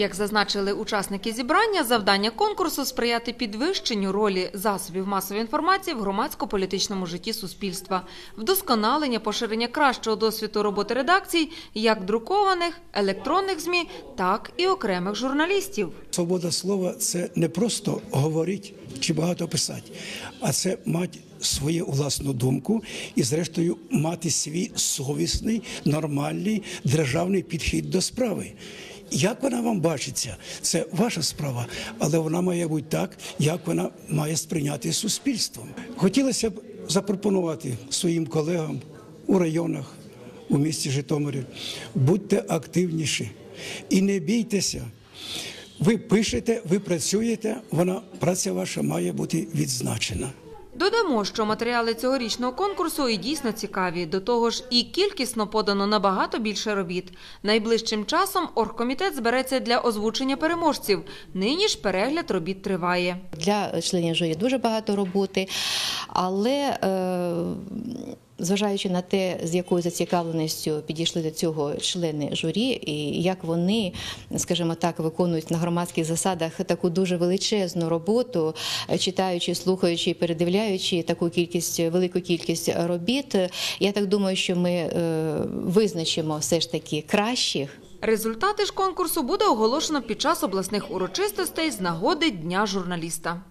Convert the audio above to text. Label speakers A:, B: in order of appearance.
A: Як зазначили учасники зібрання, завдання конкурсу сприяти підвищенню ролі засобів масової інформації в громадсько-політичному житті суспільства, вдосконалення поширення кращого досвіду роботи редакцій, як друкованих, електронних змі, так і окремих журналістів.
B: Свобода слова це не просто говорити чи багато писати, а це мати свою власну думку і, зрештою, мати свій совісний, нормальний державний підхід до справи. Як вона вам бачиться, це ваша справа, але вона має бути так, як вона має сприйняти суспільством. Хотілося б запропонувати своїм колегам у районах, у місті Житомирі, будьте активніші і не бійтеся. Ви пишете, ви працюєте, вона праця ваша має бути відзначена.
A: Додамо, що матеріали цьогорічного конкурсу і дійсно цікаві. До того ж, і кількісно подано набагато більше робіт. Найближчим часом оргкомітет збереться для озвучення переможців. Нині ж перегляд робіт триває.
C: Для членів журі дуже багато роботи, але е, зважаючи на те, з якою зацікавленістю підійшли до цього члени журі, і як вони, скажімо так, виконують на громадських засадах таку дуже величезну роботу, читаючи, слухаючи, передивляючи таку кількість, велику кількість робіт, я так думаю, що ми е, визначимо все ж таки кращих.
A: Результати ж конкурсу буде оголошено під час обласних урочистостей з нагоди Дня журналіста.